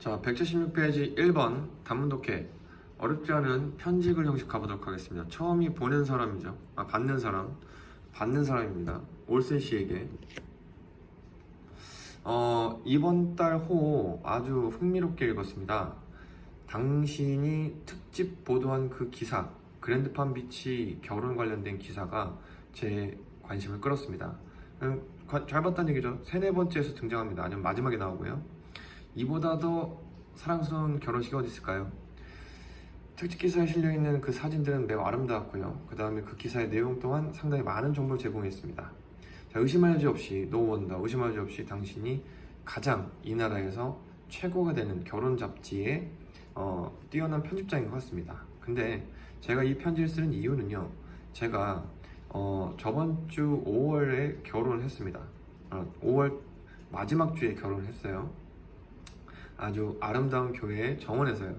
자, 176페이지 1번 단문 독해 어렵지 않은 편지글 형식 가보도록 하겠습니다. 처음이 보낸 사람이죠. 아, 받는 사람. 받는 사람입니다. 올센 씨에게. 어, 이번 달 호 아주 흥미롭게 읽었습니다. 당신이 특집 보도한 그 기사, 그랜드팜 비치 결혼 관련된 기사가 제 관심을 끌었습니다. 음, 과- 잘 봤다는 얘기죠. 세네 번째에서 등장합니다. 아니면 마지막에 나오고요. 이보다 더 사랑스러운 결혼식이 어디 있을까요? 특집 기사에 실려 있는 그 사진들은 매우 아름다웠고요. 그 다음에 그 기사의 내용 또한 상당히 많은 정보를 제공했습니다. 자, 의심할 여지 없이 노원다 의심할 여지 없이 당신이 가장 이 나라에서 최고가 되는 결혼 잡지에 어, 뛰어난 편집자인 것 같습니다. 근데 제가 이 편지를 쓰는 이유는요. 제가 어, 저번 주 5월에 결혼을 했습니다. 어, 5월 마지막 주에 결혼을 했어요. 아주 아름다운 교회 정원에서요.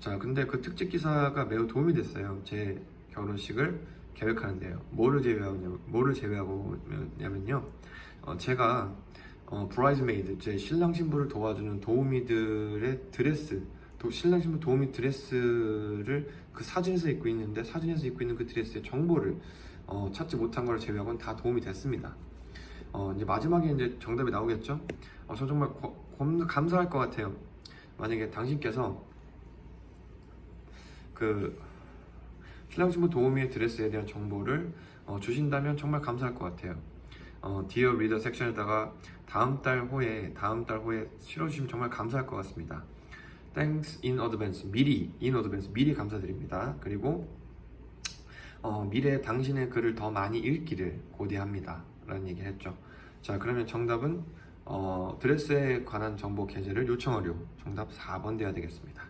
자, 근데 그 특집 기사가 매우 도움이 됐어요. 제 결혼식을 계획하는데요. 뭐를 제외하냐면, 뭐를 제외하고냐면요. 어, 제가 어, 브라이즈메이드, 제 신랑 신부를 도와주는 도우미들의 드레스, 또 신랑 신부 도우미 드레스를 그 사진에서 입고 있는데 사진에서 입고 있는 그 드레스의 정보를 어, 찾지 못한 걸 제외하고는 다 도움이 됐습니다. 어, 이제 마지막에 이제 정답이 나오겠죠? 어, 저 정말 고, 고- 감사할 것 같아요. 만약에 당신께서 그 신랑 신부 도우미의 드레스에 대한 정보를 어, 주신다면 정말 감사할 것 같아요. 어, 디어 리더 섹션에다가 다음 달 호에 다음 달 호에 실어주시면 정말 감사할 것 같습니다. Thanks in advance 미리 in advance 미리 감사드립니다. 그리고 어, 미래에 당신의 글을 더 많이 읽기를 고대합니다. 라는 얘기를 했죠. 자 그러면 정답은 어, 드레스에 관한 정보 게재를 요청하려 정답 4번 돼야 되겠습니다.